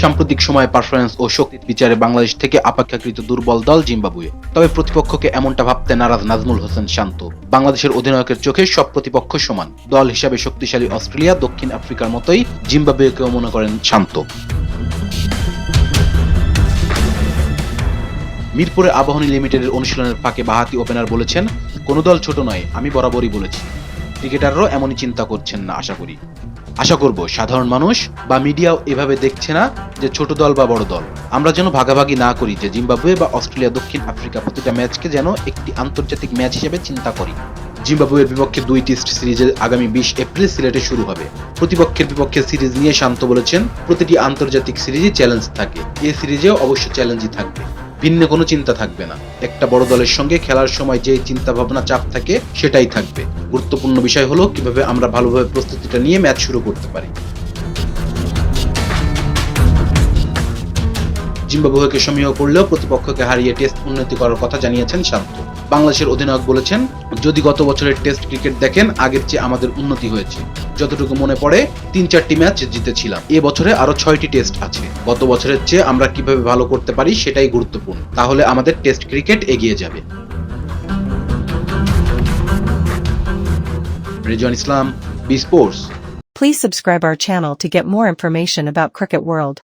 সাম্প্রতিক সময়ে পারফরমেন্স ও শক্তির বিচারে বাংলাদেশ থেকে অপেক্ষাকৃত দুর্বল দল জিম্বাবুয়ে। তবে প্রতিপক্ষকে এমনটা ভাবতে নারাজ নাজমুল হোসেন শান্ত। বাংলাদেশের অধিনায়কের চোখে সব প্রতিপক্ষ সমান। দল হিসাবে শক্তিশালী অস্ট্রেলিয়া, দক্ষিণ আফ্রিকার মতোই জিম্বাবুয়েকেও মনে করেন শান্ত। মিরপুরে আবাহনী লিমিটেডের অনুশীলনের ফাঁকে বাহাতি ওপেনার বলেছেন, কোনো দল ছোট নয়, আমি বরাবরই বলেছি। ক্রিকেটাররাও এমনই চিন্তা করছেন না, আশা করি। আশা করব সাধারণ মানুষ বা মিডিয়াও এভাবে দেখছে না যে ছোট দল বা বড় দল। আমরা যেন ভাগাভাগি না করি যে জিম্বাবুয়ে বা অস্ট্রেলিয়া, দক্ষিণ আফ্রিকা প্রতিটা ম্যাচকে যেন একটি আন্তর্জাতিক ম্যাচ হিসেবে চিন্তা করি। জিম্বাবুয়ের বিপক্ষে দুই টেস্ট সিরিজে আগামী বিশ এপ্রিল সিলেটে শুরু হবে। প্রতিপক্ষের বিপক্ষে সিরিজ নিয়ে শান্ত বলেছেন, প্রতিটি আন্তর্জাতিক সিরিজে চ্যালেঞ্জ থাকে। এ সিরিজেও অবশ্য চ্যালেঞ্জই থাকবে। ভিন্ন কোনো চিন্তা থাকবে না। একটা বড় দলের সঙ্গে খেলার সময় যে চিন্তা ভাবনা চাপ থাকে, সেটাই থাকবে। গুরুত্বপূর্ণ বিষয় হলো কীভাবে আমরা ভালোভাবে প্রস্তুতিটা নিয়ে ম্যাচ শুরু করতে পারি। জিম্বাবুয়েকে সমীহ করলেও প্রতিপক্ষকে হারিয়ে টেস্ট উন্নতি করার কথা জানিয়েছেন শান্ত। বাংলাদেশের অধিনায়ক বলেছেন, যদি গত বছরের টেস্ট ক্রিকেট দেখেন, আগের চেয়ে আমাদের উন্নতি হয়েছে। যতটুকু মনে পড়ে তিন চারটি ম্যাচ জিতেছিলাম। এ বছরে আরও ছয়টি টেস্ট আছে। গত বছরের চেয়ে আমরা কীভাবে ভালো করতে পারি, সেটাই গুরুত্বপূর্ণ। তাহলে আমাদের টেস্ট ক্রিকেট এগিয়ে যাবে। Rezan Islam, B sports. Please subscribe our channel to get more information about World.